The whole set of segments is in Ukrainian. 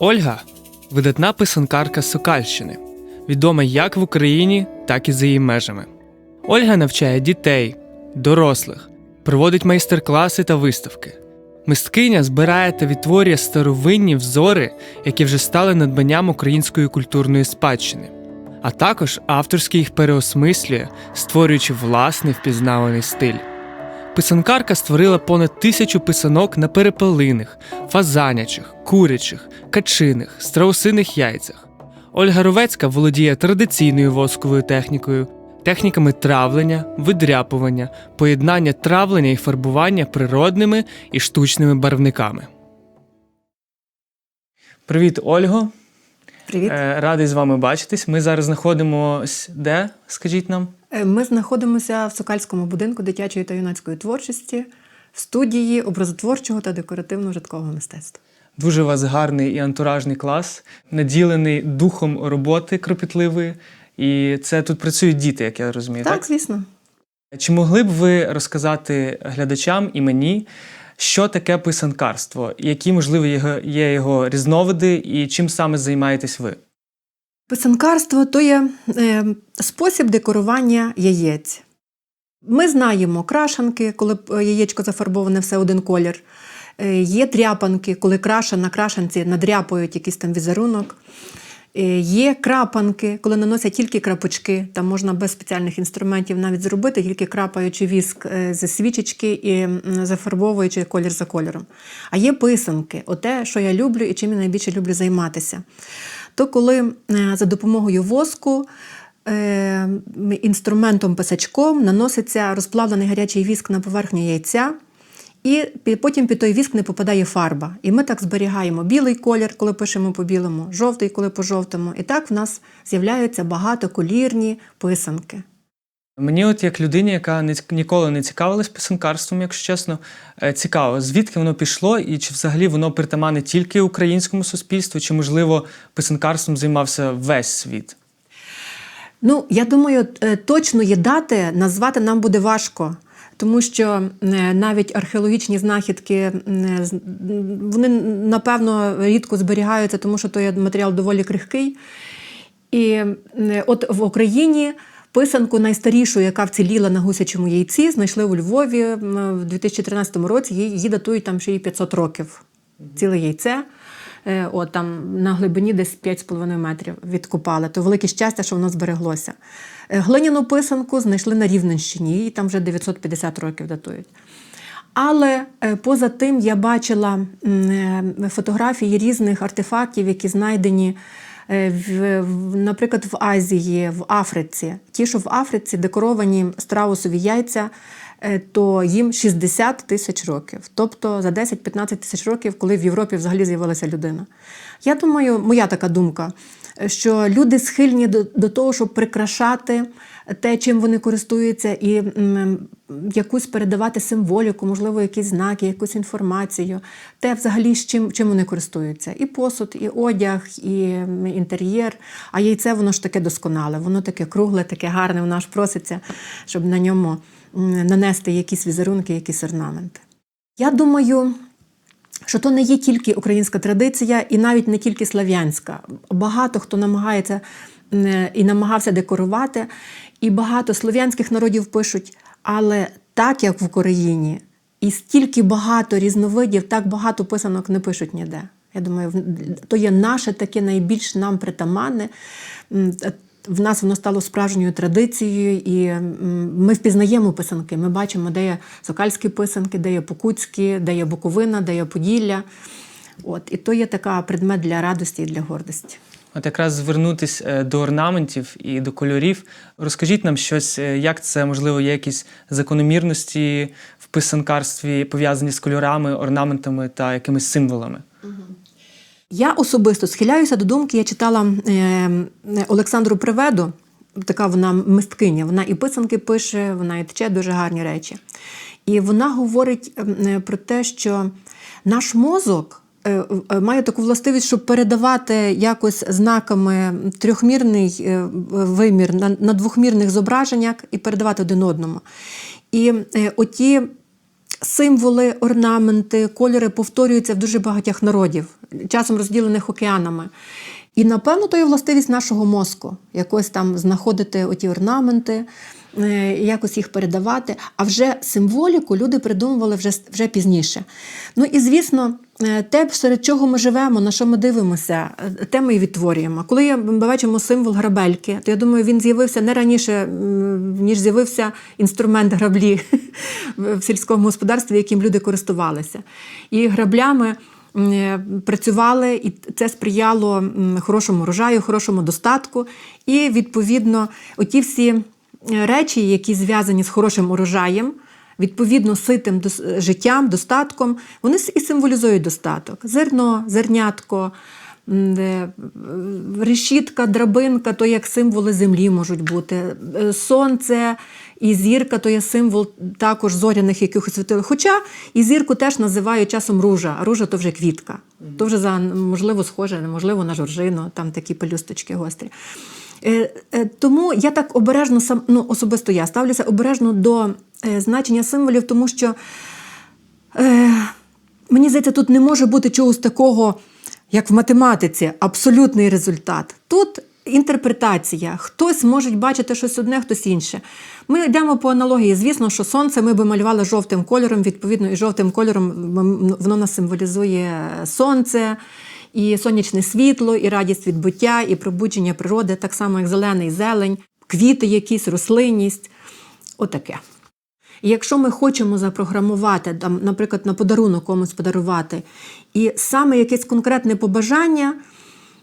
Ольга видатна писанкарка Сокальщини, відома як в Україні, так і за її межами. Ольга навчає дітей, дорослих, проводить майстер-класи та виставки. Мисткиня збирає та відтворює старовинні взори, які вже стали надбанням української культурної спадщини, а також авторськи їх переосмислює, створюючи власний впізнаваний стиль. Писанкарка створила понад тисячу писанок на перепелиних, фазанячих, курячих, качиних, страусиних яйцях. Ольга Ровецька володіє традиційною восковою технікою, техніками травлення, видряпування, поєднання травлення і фарбування природними і штучними барвниками. Привіт, Ольго. Привіт. Е, Радий з вами бачитись. Ми зараз знаходимося де? Скажіть нам? Е, Ми знаходимося в Сокальському будинку дитячої та юнацької творчості в студії образотворчого та декоративно-житкового мистецтва. Дуже у вас гарний і антуражний клас, наділений духом роботи кропітливої. І це тут працюють діти, як я розумію. Так, Так? звісно. Чи могли б ви розказати глядачам і мені, що таке писанкарство, які, можливо, є його різновиди, і чим саме займаєтесь ви? Писанкарство то є е, спосіб декорування яєць. Ми знаємо крашанки, коли е, яєчко зафарбоване все один колір. Е, Є тряпанки, коли краша на крашанці надряпують якийсь там візерунок. Є крапанки, коли наносять тільки крапочки, там можна без спеціальних інструментів навіть зробити, тільки крапаючи віск зі свічечки і зафарбовуючи колір за кольором. А є писанки, оте, що я люблю і чим я найбільше люблю займатися. То коли е, за допомогою воску е, інструментом писачком наноситься розплавлений гарячий віск на поверхню яйця. І потім під той віск не попадає фарба. І ми так зберігаємо білий колір, коли пишемо по білому, жовтий, коли по жовтому. І так в нас з'являються багатоколірні писанки. Мені, от як людині, яка ніколи не цікавилась писанкарством, якщо чесно, е, цікаво, звідки воно пішло, і чи взагалі воно притаманне тільки українському суспільству, чи, можливо, писанкарством займався весь світ? Ну, я думаю, е, точно є дати назвати нам буде важко. Тому що е, навіть археологічні знахідки вони напевно рідко зберігаються, тому що той матеріал доволі крихкий. І от в Україні писанку найстарішу, яка вціліла на гусячому яйці, знайшли у Львові в 2013 році. Її датують там ще й 500 років. Ціле яйце. Е, От там на глибині десь 5,5 метрів відкопали. То велике щастя, що воно збереглося. Е, Глиняну писанку знайшли на Рівненщині, її там вже 950 років датують. Але е, поза тим я бачила фотографії різних артефактів, які знайдені, в, в- наприклад, в Азії, в Африці. Ті, що в Африці декоровані страусові яйця, е, то їм 60 тисяч років. Тобто за 10-15 тисяч років, коли в Європі взагалі з'явилася людина. Я думаю, моя така думка, е, що люди схильні до, до того, щоб прикрашати те, чим вони користуються, і якусь передавати символіку, можливо, якісь знаки, якусь інформацію, те взагалі з чим, чим вони користуються. І посуд, і одяг, і інтер'єр. А яйце воно ж таке досконале, воно таке кругле, таке гарне, воно аж проситься, щоб на ньому нанести якісь візерунки, якісь орнаменти. Я думаю, що то не є тільки українська традиція, і навіть не тільки слав'янська. Багато хто намагається і намагався декорувати, і багато слов'янських народів пишуть, але так як в Україні, і стільки багато різновидів, так багато писанок не пишуть ніде. Я думаю, то є наше таке найбільш нам притаманне. В нас воно стало справжньою традицією, і ми впізнаємо писанки. Ми бачимо, де є сокальські писанки, де є покутські, де є Буковина, де є Поділля. От, і то є така предмет для радості і для гордості. От якраз звернутись е, до орнаментів і до кольорів. Розкажіть нам щось, е, як це можливо є якісь закономірності в писанкарстві, пов'язані з кольорами, орнаментами та якимись символами. Я особисто схиляюся до думки, я читала е, Олександру Приведу, така вона мисткиня, вона і писанки пише, вона і тече дуже гарні речі. І вона говорить е, про те, що наш мозок має таку властивість, щоб передавати якось знаками трьохмірний е, вимір на, двохмірних зображеннях і передавати один одному. І е, оті символи, орнаменти, кольори повторюються в дуже багатьох народів, часом розділених океанами. І напевно то є властивість нашого мозку, якось там знаходити оті орнаменти, е, якось їх передавати. А вже символіку люди придумували вже, вже пізніше. Ну і звісно, е, те, серед чого ми живемо, на що ми дивимося, е, те ми і відтворюємо. Коли ми бачимо символ грабельки, то я думаю, він з'явився не раніше, ніж з'явився інструмент граблі в сільському господарстві, яким люди користувалися. І граблями е, працювали, і це сприяло хорошому врожаю, хорошому достатку. І відповідно, оті всі е, речі, які зв'язані з хорошим урожаєм, відповідно ситим життям, достатком, вони і символізують достаток. Зерно, зернятко. е, Решітка, драбинка то як символи землі можуть бути. Е, Сонце і зірка то є символ також зоряних якихось світил. Хоча і зірку теж називають часом ружа, а ружа то вже квітка. То вже за можливо схоже, можливо, на жоржину, там такі пелюсточки гострі. Е, е, Тому я так обережно сам ну, особисто я ставлюся обережно до е, значення символів, тому що мені здається, тут не може бути чогось такого, як в математиці, абсолютний результат. Тут інтерпретація. Хтось може бачити щось одне, хтось інше. Ми йдемо по аналогії. Звісно, що сонце ми би малювали жовтим кольором, відповідно, і жовтим кольором воно нас символізує сонце. І сонячне світло, і радість від буття, і пробудження природи, так само як зелений зелень, квіти, якісь, рослинність. Отаке. І якщо ми хочемо запрограмувати, там, наприклад, на подарунок комусь подарувати, і саме якесь конкретне побажання,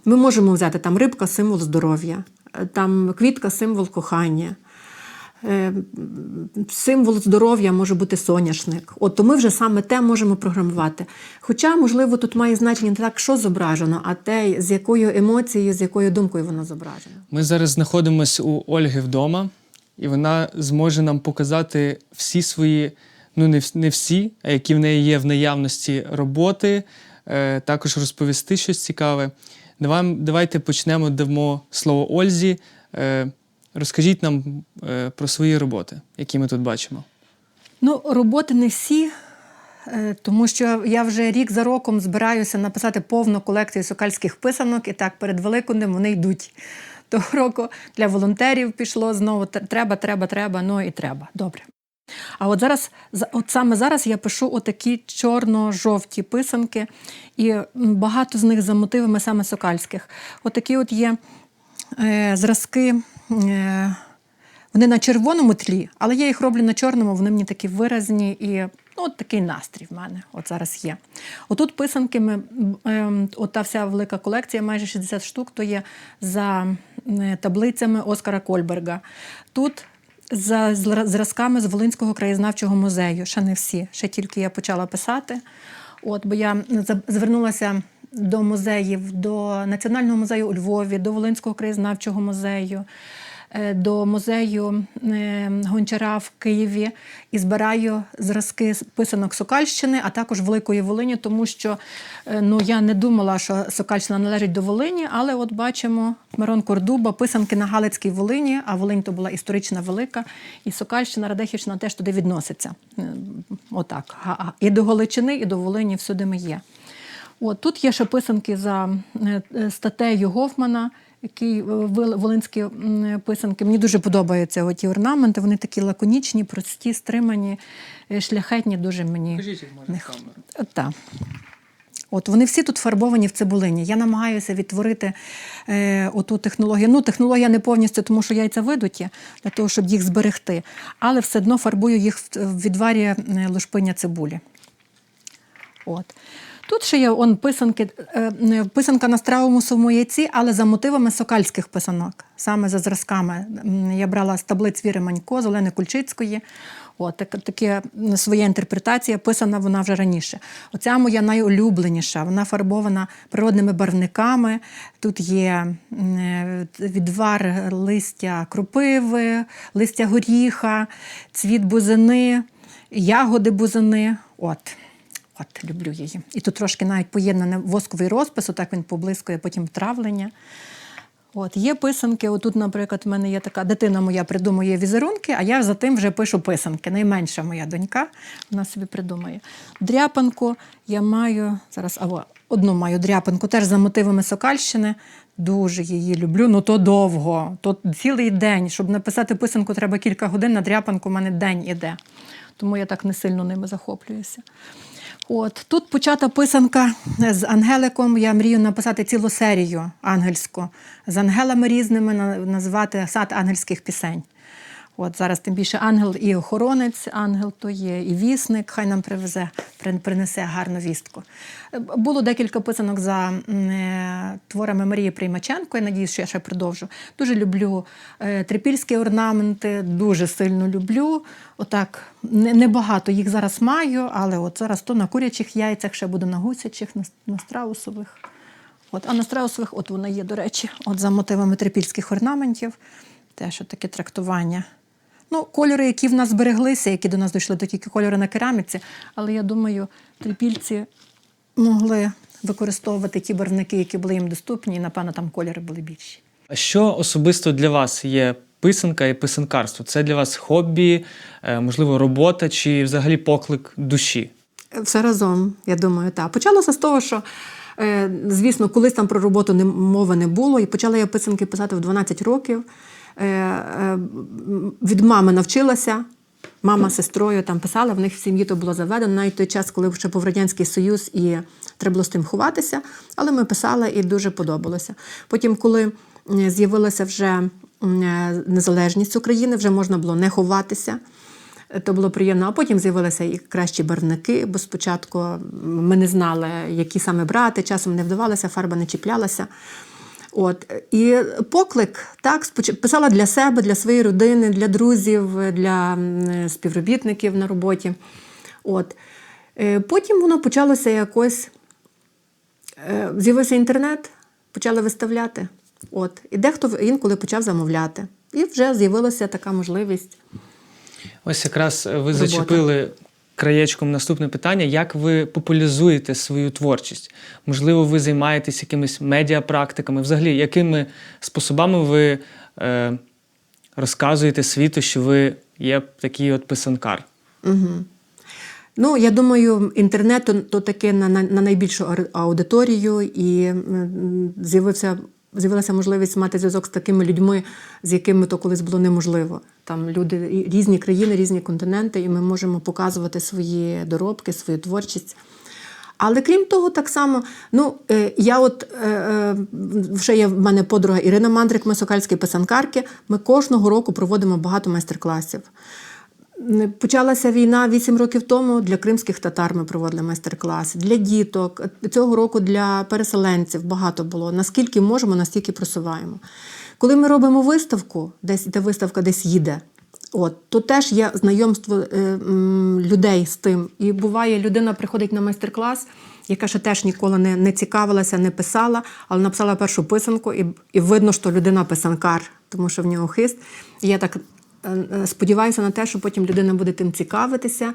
ми можемо взяти там рибка символ здоров'я, е, там квітка символ кохання. Е, Символ здоров'я може бути соняшник. От то ми вже саме те можемо програмувати. Хоча, можливо, тут має значення не так, що зображено, а те, з якою емоцією, з якою думкою воно зображено. Ми зараз знаходимося у Ольги вдома, і вона зможе нам показати всі свої, ну не, всі, а які в неї є в наявності роботи, е, також розповісти щось цікаве. Давай, давайте почнемо, дамо слово Ользі. Е, розкажіть нам е, про свої роботи, які ми тут бачимо. Ну, роботи не всі, е, тому що я вже рік за роком збираюся написати повну колекцію сокальських писанок, і так перед Великоднем вони йдуть. Того року для волонтерів пішло знову треба, треба, треба, ну і треба. Добре. А от зараз, от саме зараз я пишу отакі чорно-жовті писанки, і багато з них за мотивами саме сокальських. Отакі от є е, зразки. Е, вони на червоному тлі, але я їх роблю на чорному, вони мені такі виразні і ну, от такий настрій в мене от зараз є. Отут писанки, ми, ем, от та вся велика колекція, майже 60 штук, то є за е, таблицями Оскара Кольберга. Тут за зразками з Волинського краєзнавчого музею. Ще не всі, ще тільки я почала писати. От, бо я звернулася до музеїв, до Національного музею у Львові, до Волинського краєзнавчого музею, е, до музею е, Гончара в Києві і збираю зразки писанок Сокальщини, а також Великої Волині, тому що е, ну, я не думала, що Сокальщина належить до Волині, але от бачимо Мирон Кордуба, писанки на Галицькій Волині, а Волинь то була історична велика, і Сокальщина, Радехівщина теж туди відноситься. Отак. І до Галичини, і до Волині всюди ми є. От, тут є ще писанки за е, е, статтею Гофмана, який е, волинські писанки. Мені дуже подобаються ті орнаменти. Вони такі лаконічні, прості, стримані, шляхетні. Дуже мені Покажіть їх, може, камеру. Так. От вони всі тут фарбовані в цибулині. Я намагаюся відтворити е, оту технологію. Ну, технологія не повністю, тому що яйця видуті для того, щоб їх зберегти, але все одно фарбую їх в, відварі лушпиня цибулі. От. Тут ще є он, писанки, е, писанка на стравомусовому яйці, але за мотивами сокальських писанок, саме за зразками. Я брала з таблиць Віри Манько, з Олени Кульчицької. От, так, таке своя інтерпретація, писана вона вже раніше. Оця моя найулюбленіша, вона фарбована природними барвниками. Тут є е, відвар листя кропиви, листя горіха, цвіт бузини, ягоди бузини. От. От, люблю її. І тут трошки навіть поєднане восковий розпис, отак він поблискує, потім травлення. От є писанки. Отут, наприклад, в мене є така дитина моя придумує візерунки, а я за тим вже пишу писанки. Найменша моя донька, вона собі придумує. Дряпанку я маю зараз, або одну маю дряпанку, теж за мотивами Сокальщини. Дуже її люблю. Ну то довго, то цілий день. Щоб написати писанку, треба кілька годин. На дряпанку в мене день іде. Тому я так не сильно ними захоплююся. От тут почата писанка з Ангеликом. Я мрію написати цілу серію ангельську з ангелами різними, на- назвати сад ангельських пісень. От зараз тим більше ангел і охоронець, ангел то є, і вісник, хай нам привезе, принесе гарну вістку. Е, Було декілька писанок за е, творами Марії Приймаченко. Я надіюсь, що я ще продовжу. Дуже люблю е, трипільські орнаменти, дуже сильно люблю. Отак, небагато їх зараз маю, але от зараз то на курячих яйцях, ще буду на гусячих, на, страусових. От, а на страусових, от вона є, до речі, от за мотивами трипільських орнаментів. Теж от таке трактування. Ну, кольори, які в нас збереглися, які до нас дійшли, то тільки кольори на кераміці. Але я думаю, трипільці могли використовувати ті барвники, які були їм доступні, і, напевно, там кольори були більші. А що особисто для вас є писанка і писанкарство? Це для вас хобі, е, можливо, робота чи взагалі поклик душі? Все разом, я думаю, так. Почалося з того, що, е, звісно, колись там про роботу не, мови не було, і почала я писанки писати в 12 років. Е, е, від мами навчилася. Мама з сестрою там писала, в них в сім'ї то було заведено навіть той час, коли ще був Радянський Союз і треба було з тим ховатися. Але ми писали і дуже подобалося. Потім, коли з'явилася вже е, незалежність України, вже можна було не ховатися. То було приємно. А потім з'явилися і кращі барвники, бо спочатку ми не знали, які саме брати, часом не вдавалося, фарба не чіплялася. От. І поклик так, писала для себе, для своєї родини, для друзів, для співробітників на роботі. От. Е, Потім воно почалося якось. е, З'явився інтернет, почали виставляти. От. І дехто інколи почав замовляти. І вже з'явилася така можливість. Ось якраз ви Робота. зачепили краєчком наступне питання: як ви популяризуєте свою творчість? Можливо, ви займаєтесь якимись медіапрактиками? Взагалі, якими способами ви е, розказуєте світу, що ви є такий от писанкар? Угу. Ну, я думаю, інтернет то, таке на, на, на найбільшу аудиторію, і з'явився. З'явилася можливість мати зв'язок з такими людьми, з якими то колись було неможливо. Там люди різні країни, різні континенти, і ми можемо показувати свої доробки, свою творчість. Але крім того, так само, ну е, я от е, е, вже є в мене подруга Ірина Мандрик, ми сокальські писанкарки. Ми кожного року проводимо багато майстер-класів. Почалася війна 8 років тому. Для кримських татар ми проводили майстер-класи, для діток. Цього року для переселенців багато було. Наскільки можемо, настільки просуваємо. Коли ми робимо виставку, десь де виставка десь їде, от, то теж є знайомство е, людей з тим. І буває, людина приходить на майстер-клас, яка ще теж ніколи не, не цікавилася, не писала, але написала першу писанку, і, і видно, що людина писанкар, тому що в нього хист. І я так Сподіваюся на те, що потім людина буде тим цікавитися.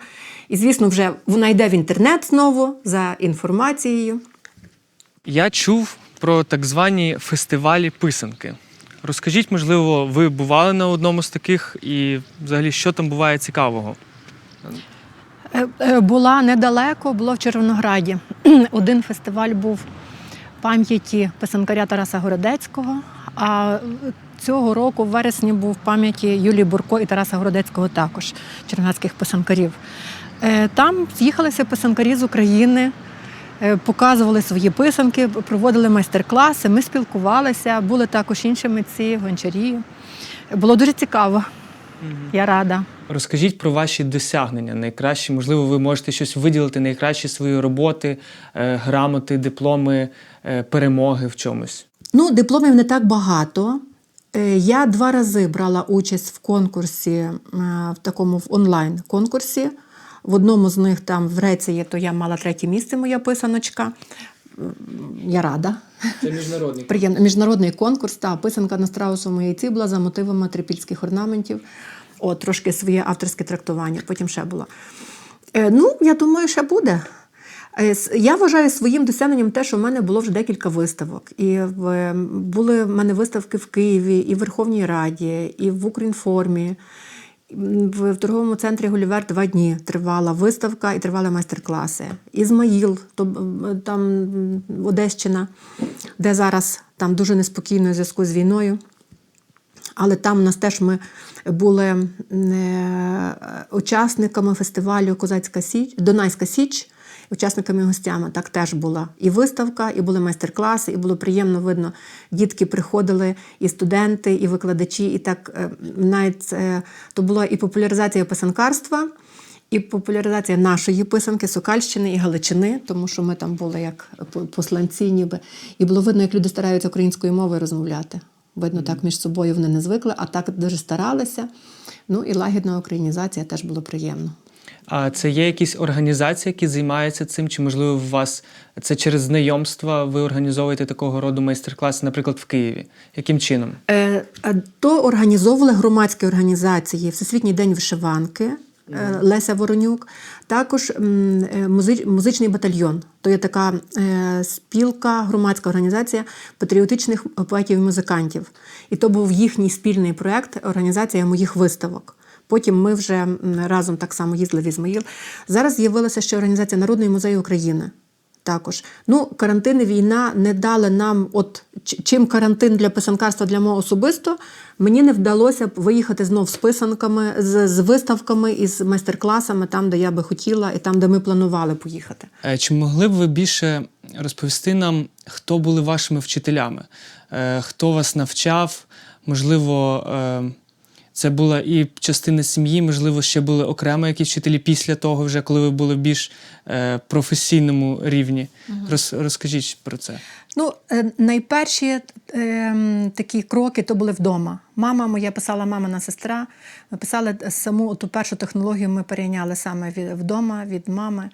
І, звісно, вже вона йде в інтернет знову за інформацією. Я чув про так звані фестивалі писанки. Розкажіть, можливо, ви бували на одному з таких, і взагалі, що там буває цікавого? Е, е, Була недалеко, було в Червонограді. Один фестиваль був пам'яті писанкаря Тараса Городецького. А цього року, в вересні, був в пам'яті Юлії Бурко і Тараса Городецького також, чернігівських писанкарів. Е, Там з'їхалися писанкарі з України, е, показували свої писанки, проводили майстер-класи, ми спілкувалися, були також інші митці, гончарі. Було дуже цікаво. Я рада. Розкажіть про ваші досягнення найкращі. Можливо, ви можете щось виділити найкращі свої роботи, е, грамоти, дипломи, перемоги в чомусь. Ну, дипломів не так багато. Е, Я два рази брала участь в конкурсі, е, в такому в онлайн-конкурсі. В одному з них там в Греції, то я мала третє місце, моя писаночка. Я рада. Це міжнародний. Приємно. Міжнародний конкурс, та писанка на страусовому яйці була за мотивами трипільських орнаментів. От, трошки своє авторське трактування, потім ще було. Е, ну, я думаю, ще буде. Е, Я вважаю своїм досягненням те, що в мене було вже декілька виставок. І були в мене виставки в Києві, і в Верховній Раді, і в Укрінформі. В, торговому центрі Гулівер два дні тривала виставка і тривали майстер-класи. Ізмаїл, то, там Одещина, де зараз там дуже неспокійно в зв'язку з війною. Але там у нас теж ми були е, учасниками фестивалю Козацька Січ, Донайська Січ, учасниками і гостями. Так теж була і виставка, і були майстер-класи, і було приємно видно. Дітки приходили, і студенти, і викладачі. І так е, навіть то була і популяризація писанкарства. І популяризація нашої писанки, Сокальщини і Галичини, тому що ми там були як посланці, ніби. І було видно, як люди стараються українською мовою розмовляти. Видно, так між собою вони не звикли, а так дуже старалися. Ну і лагідна українізація теж було приємно. А це є якісь організації, які займаються цим? Чи можливо у вас це через знайомства ви організовуєте такого роду майстер-класи, наприклад, в Києві? Яким чином? Е, То організовували громадські організації Всесвітній день вишиванки. е, Леся Воронюк, також е, музичний батальйон. То є така е, спілка, громадська організація патріотичних поетів і музикантів. І то був їхній спільний проєкт організація моїх виставок. Потім ми вже разом так само їздили в Ізмаїл. Зараз з'явилася ще організація Народний музей України. Також ну карантин і війна не дали нам, от чим карантин для писанкарства для мого особисто, мені не вдалося б виїхати знов з писанками, з, з виставками і з майстер-класами, там, де я би хотіла, і там, де ми планували поїхати. Е, Чи могли б ви більше розповісти нам, хто були вашими вчителями? Е, Хто вас навчав? Можливо, е, це була і частина сім'ї, можливо, ще були окремо якісь вчителі після того, вже коли ви були в більш е, професійному рівні. Роз, розкажіть про це. Ну, е, найперші е, такі кроки то були вдома. Мама моя писала мамина сестра. Ми писали саму ту першу технологію, ми перейняли саме від, вдома від мами.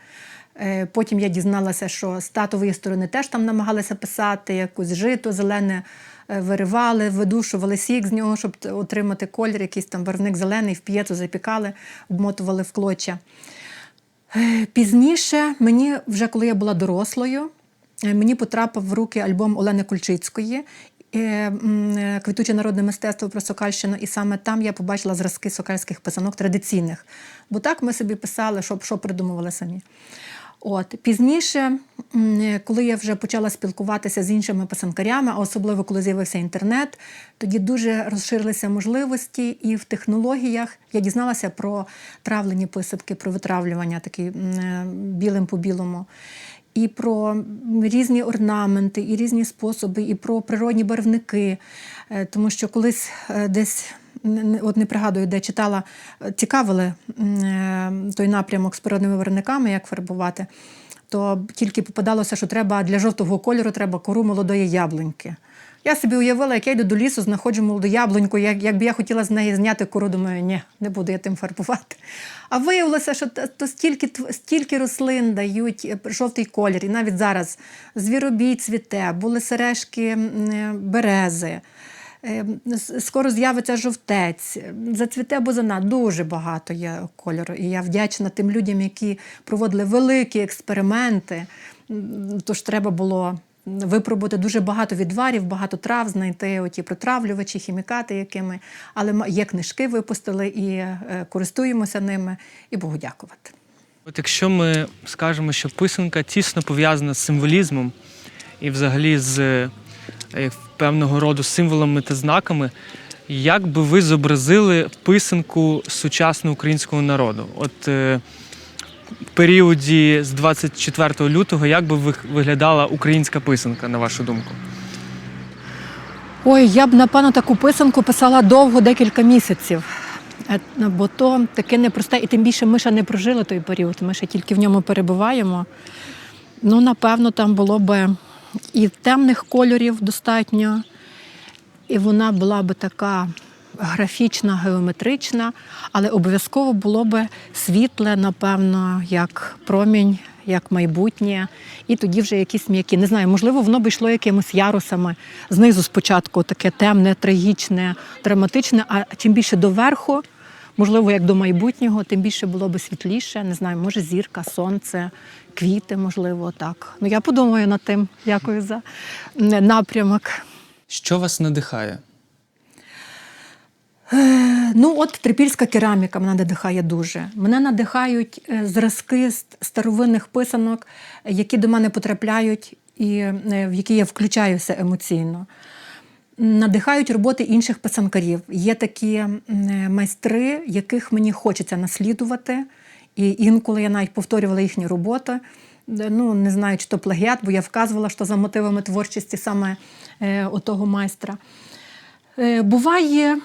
Е, Потім я дізналася, що з татової сторони теж там намагалися писати якусь жито, зелене е, виривали, видушували сік з нього, щоб отримати колір, якийсь там барвник зелений, в п'єту запікали, обмотували в клоча. Е, Пізніше мені, вже коли я була дорослою, мені потрапив в руки альбом Олени Кульчицької. Квітуче народне мистецтво про Сокальщину, і саме там я побачила зразки сокальських писанок традиційних. Бо так ми собі писали, що, що придумували самі. От пізніше, коли я вже почала спілкуватися з іншими писанкарями, а особливо коли з'явився інтернет, тоді дуже розширилися можливості, і в технологіях я дізналася про травлені писанки, про витравлювання такі е, білим по білому. І про різні орнаменти, і різні способи, і про природні барвники. Е, Тому що колись е, десь от не пригадую, де читала, е, цікавили той напрямок з природними виробниками, як фарбувати, то тільки попадалося, що треба для жовтого кольору треба кору молодої яблуньки. Я собі уявила, як я йду до лісу, знаходжу молоду яблуньку, як, якби я хотіла з неї зняти кору, думаю, ні, не буду я тим фарбувати. А виявилося, що то, стільки, стільки рослин дають е, жовтий колір. І навіть зараз звіробій цвіте, були сережки е, берези. Е, Скоро з'явиться жовтець, зацвіте бузина. Дуже багато є кольору. І я вдячна тим людям, які проводили великі експерименти. Тож треба було випробувати дуже багато відварів, багато трав, знайти оті протравлювачі, хімікати, якими. Але є книжки, випустили і е, користуємося ними, і Богу дякувати. От якщо ми скажемо, що писанка тісно пов'язана з символізмом і взагалі з е, певного роду символами та знаками, як би ви зобразили писанку сучасного українського народу? От е, періоді з 24 лютого, як би виглядала українська писанка, на вашу думку? Ой, я б напевно таку писанку писала довго, декілька місяців. Е, Бо то таке непросте, і тим більше ми ще не прожили той період, ми ще тільки в ньому перебуваємо. Ну, напевно, там було б і темних кольорів достатньо, і вона була б така графічна, геометрична, але обов'язково було б світле, напевно, як промінь, як майбутнє, і тоді вже якісь м'які. Не знаю, можливо, воно б йшло якимось ярусами. Знизу спочатку таке темне, трагічне, драматичне, а чим більше доверху можливо, як до майбутнього, тим більше було б світліше. Не знаю, може зірка, сонце, квіти, можливо, так. Ну я подумаю над тим. Дякую за напрямок. Що вас надихає? Е, Ну, от трипільська кераміка мене надихає дуже. Мене надихають е, зразки старовинних писанок, які до мене потрапляють і е, в які я включаюся емоційно. Надихають роботи інших писанкарів. Є такі майстри, яких мені хочеться наслідувати. І інколи я навіть повторювала їхні роботи. Ну, не знаю, чи то плагіат, бо я вказувала, що за мотивами творчості саме отого майстра. Буває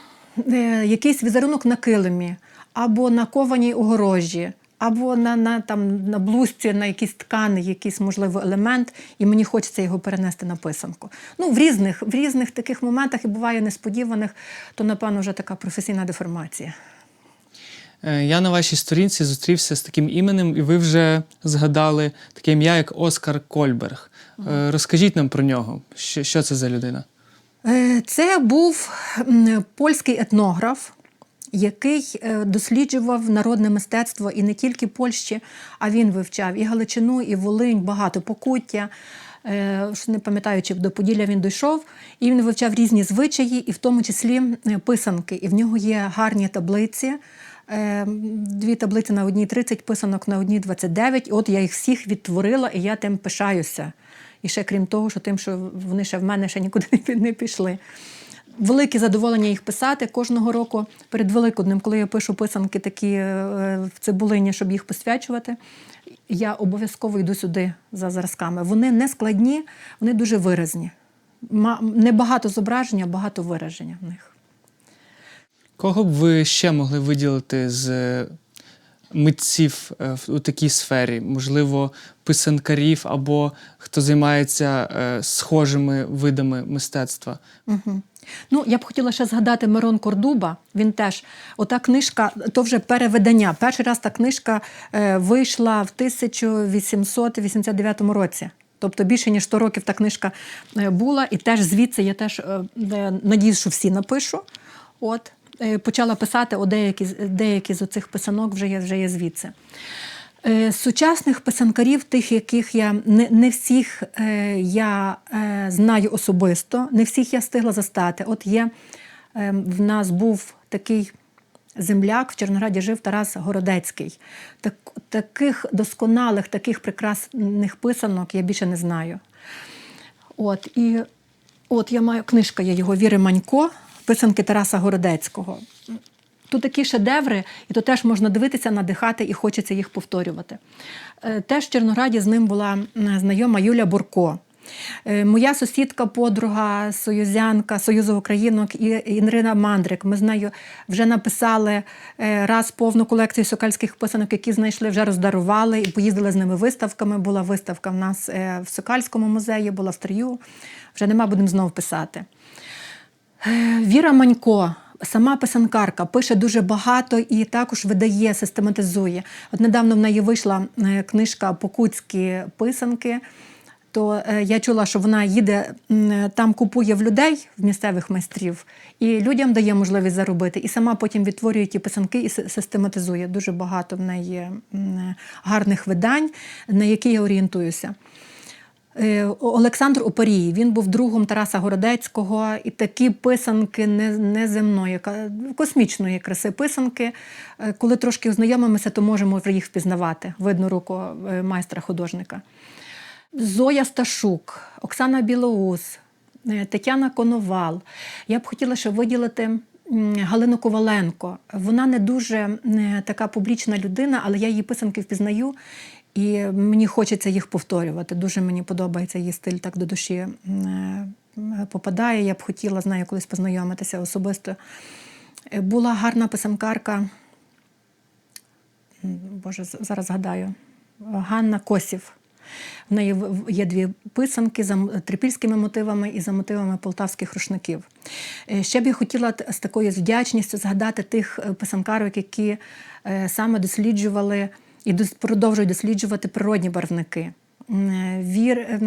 якийсь візерунок на килимі, або на кованій огорожі, або на, на, там, на блузці, на якісь ткани, якийсь, можливо, елемент, і мені хочеться його перенести на писанку. Ну, в різних, в різних таких моментах і буває несподіваних, то, напевно, вже така професійна деформація. Е, Я на вашій сторінці зустрівся з таким іменем, і ви вже згадали таке ім'я, як Оскар Кольберг. Е, Розкажіть нам про нього. Що це за людина? Е, Це був польський етнограф, який е, досліджував народне мистецтво і не тільки Польщі, а він вивчав і Галичину, і Волинь, багато покуття. Е, Не пам'ятаю, чи до Поділля він дійшов, і він вивчав різні звичаї, і в тому числі писанки. І в нього є гарні таблиці. Дві таблиці на одній 30 писанок, на одній 29. От я їх всіх відтворила, і я тим пишаюся. І ще крім того, що тим, що вони ще в мене ще нікуди не пішли. Велике задоволення їх писати кожного року перед Великоднем, коли я пишу писанки такі е, в цибулині, щоб їх посвячувати. Я обов'язково йду сюди за зразками. Вони не складні, вони дуже виразні. Небагато зображення, багато вираження в них. Кого б ви ще могли виділити з митців е, у такій сфері? Можливо, писанкарів або хто займається е, схожими видами мистецтва? Угу. Ну, я б хотіла ще згадати Мирон Кордуба. Він теж, ота книжка, то вже переведення. Перший раз та книжка е, вийшла в 1889 році. Тобто більше ніж 100 років та книжка була, і теж звідси я теж надіюсь, що всі напишу. От почала писати, о деякі, деякі з оцих писанок вже є, вже є звідси. Е, Сучасних писанкарів, тих, яких я не, не всіх е, я е, знаю особисто, не всіх я встигла застати. От є е, в нас був такий земляк, в Чорнограді жив Тарас Городецький. Так, таких досконалих, таких прекрасних писанок я більше не знаю. От, і от я маю книжка є його Віри Манько, писанки Тараса Городецького. Тут такі шедеври, і то теж можна дивитися, надихати і хочеться їх повторювати. Е, Теж в Чорнограді з ним була знайома Юля Бурко. Е, Моя сусідка, подруга, союзянка Союзу Українок і Ірина Мандрик. Ми з нею вже написали е, раз повну колекцію сокальських писанок, які знайшли, вже роздарували і поїздили з ними виставками. Була виставка в нас в Сокальському музеї, була в Стрию. Вже нема, будемо знову писати. Е, Віра Манько, сама писанкарка, пише дуже багато і також видає, систематизує. От недавно в неї вийшла е, книжка Покутські писанки. То е, я чула, що вона їде там, купує в людей, в місцевих майстрів, і людям дає можливість заробити. І сама потім відтворює ті писанки і систематизує. Дуже багато в неї гарних видань, на які я орієнтуюся. Е, Олександр Опарій, він був другом Тараса Городецького, і такі писанки не- неземної, космічної краси писанки. Е, Коли трошки ознайомимося, то можемо їх впізнавати. Видно руку е, майстра-художника. Зоя Сташук, Оксана Білоус, Тетяна Коновал. Я б хотіла ще виділити Галину Коваленко. Вона не дуже така публічна людина, але я її писанки впізнаю. І мені хочеться їх повторювати. Дуже мені подобається її стиль так до душі е, попадає. Я б хотіла з нею колись познайомитися особисто. Е, Була гарна писанкарка. Боже, зараз згадаю. Ганна Косів. В неї є дві писанки за трипільськими мотивами і за мотивами полтавських рушників. Е, Ще б я хотіла з такою вдячністю згадати тих писанкарок, які саме досліджували і продовжують досліджувати природні барвники. Вір,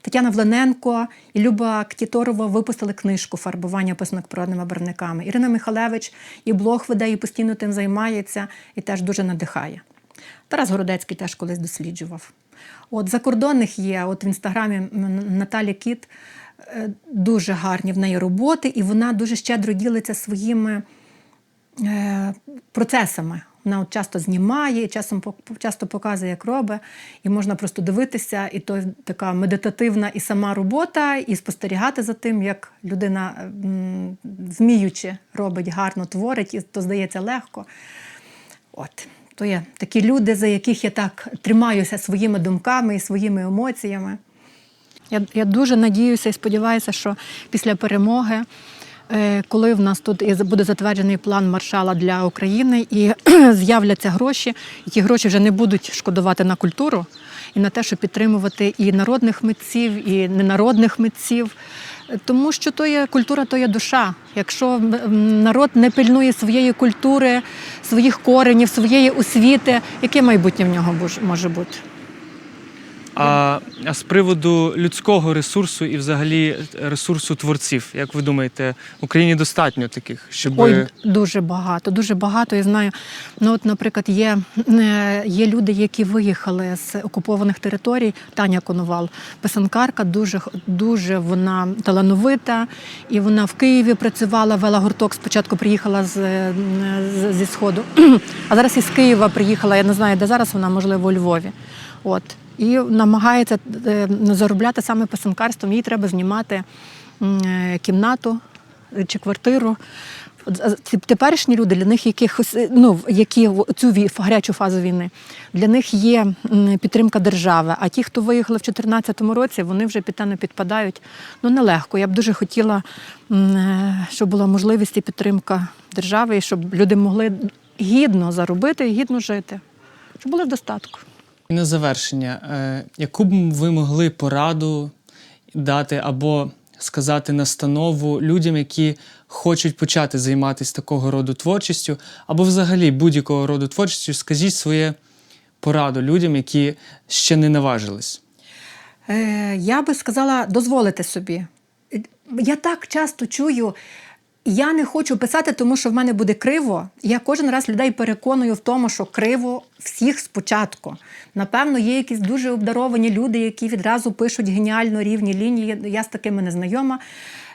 Тетяна Влененко і Люба Ктіторова випустили книжку фарбування писанок природними барвниками. Ірина Михалевич і блог веде, і постійно тим займається, і теж дуже надихає. Тарас Городецький теж колись досліджував. От закордонних є, от в інстаграмі Наталі Кіт е, дуже гарні в неї роботи, і вона дуже щедро ділиться своїми е, процесами. Вона часто знімає, часом часто показує, як робить, і можна просто дивитися, і то така медитативна і сама робота, і спостерігати за тим, як людина м, вміючи робить, гарно творить, і то здається легко. От. То є такі люди, за яких я так тримаюся своїми думками і своїми емоціями. Я, я дуже надіюся і сподіваюся, що після перемоги, коли в нас тут буде затверджений план маршала для України, і з'являться гроші, і ті гроші вже не будуть шкодувати на культуру і на те, щоб підтримувати і народних митців, і ненародних митців. Е, Тому що то є культура, то є душа. Якщо народ не пильнує своєї культури, своїх коренів, своєї освіти, яке майбутнє в нього може бути? А, а з приводу людського ресурсу і взагалі ресурсу творців, як ви думаєте, в Україні достатньо таких, щоб Ой, дуже багато, дуже багато. Я знаю. Ну, от, наприклад, є, е, є люди, які виїхали з окупованих територій. Таня Коновал, писанкарка, дуже, дуже вона талановита. І вона в Києві працювала, вела гурток. Спочатку приїхала з, е, з- зі Сходу, а зараз із Києва приїхала. Я не знаю, де зараз вона, можливо, у Львові. От. І намагається е, заробляти саме писанкарством. Їй треба знімати е, кімнату чи квартиру. Ці Теперішні люди для них якихось, е, ну, які цю гарячу фазу війни, для них є підтримка держави. А ті, хто виїхали в 2014 році, вони вже під те не підпадають. Ну, нелегко. Я б дуже хотіла, е, щоб була можливість і підтримка держави, і щоб люди могли гідно заробити і гідно жити, щоб були в достатку. І на завершення, е, яку б ви могли пораду дати або сказати настанову людям, які хочуть почати займатися такого роду творчістю, або взагалі будь-якого роду творчістю, скажіть своє пораду людям, які ще не наважились. Е, я би сказала, дозволити собі. Е, Я так часто чую. Я не хочу писати, тому що в мене буде криво. Я кожен раз людей переконую в тому, що криво всіх спочатку. Напевно, є якісь дуже обдаровані люди, які відразу пишуть геніально рівні лінії. Я з такими не знайома.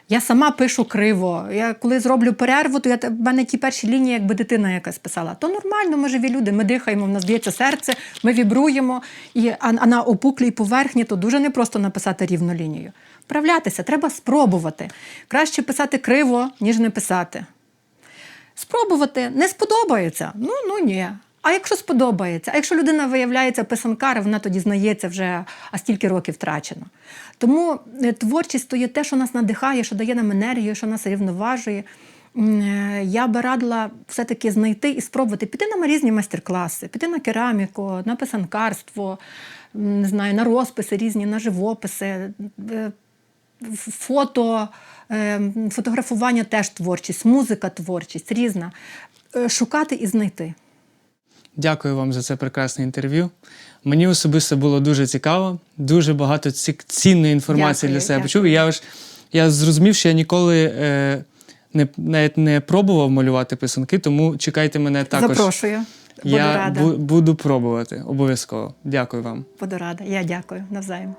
Я сама пишу криво. Я коли зроблю перерву, то я в мене ті перші лінії, якби дитина якась писала. То нормально, ми живі люди, ми дихаємо, в нас б'ється серце, ми вібруємо. І, а, а на опуклій поверхні то дуже непросто написати рівну лінію. Вправлятися, треба спробувати. Краще писати криво, ніж не писати. Спробувати не сподобається. Ну, ну ні. А якщо сподобається, а якщо людина виявляється писанкар, вона тоді знається вже, а стільки років втрачено. Тому е, творчість то є те, що нас надихає, що дає нам енергію, що нас рівноважує. Е, Я би радила все-таки знайти і спробувати піти на різні майстер-класи, піти на кераміку, на писанкарство, не знаю, на розписи різні, на живописи, е, фото, е, фотографування теж творчість, музика творчість різна. Е, Шукати і знайти. Дякую вам за це прекрасне інтерв'ю. Мені особисто було дуже цікаво, дуже багато цінної інформації Дякую, для себе. І я ж я зрозумів, що я ніколи е, не, навіть не пробував малювати писанки, тому чекайте мене також. Запрошую. Буду Я рада. бу- буду пробувати обов'язково. Дякую вам. Буду рада. Я дякую навзаєм.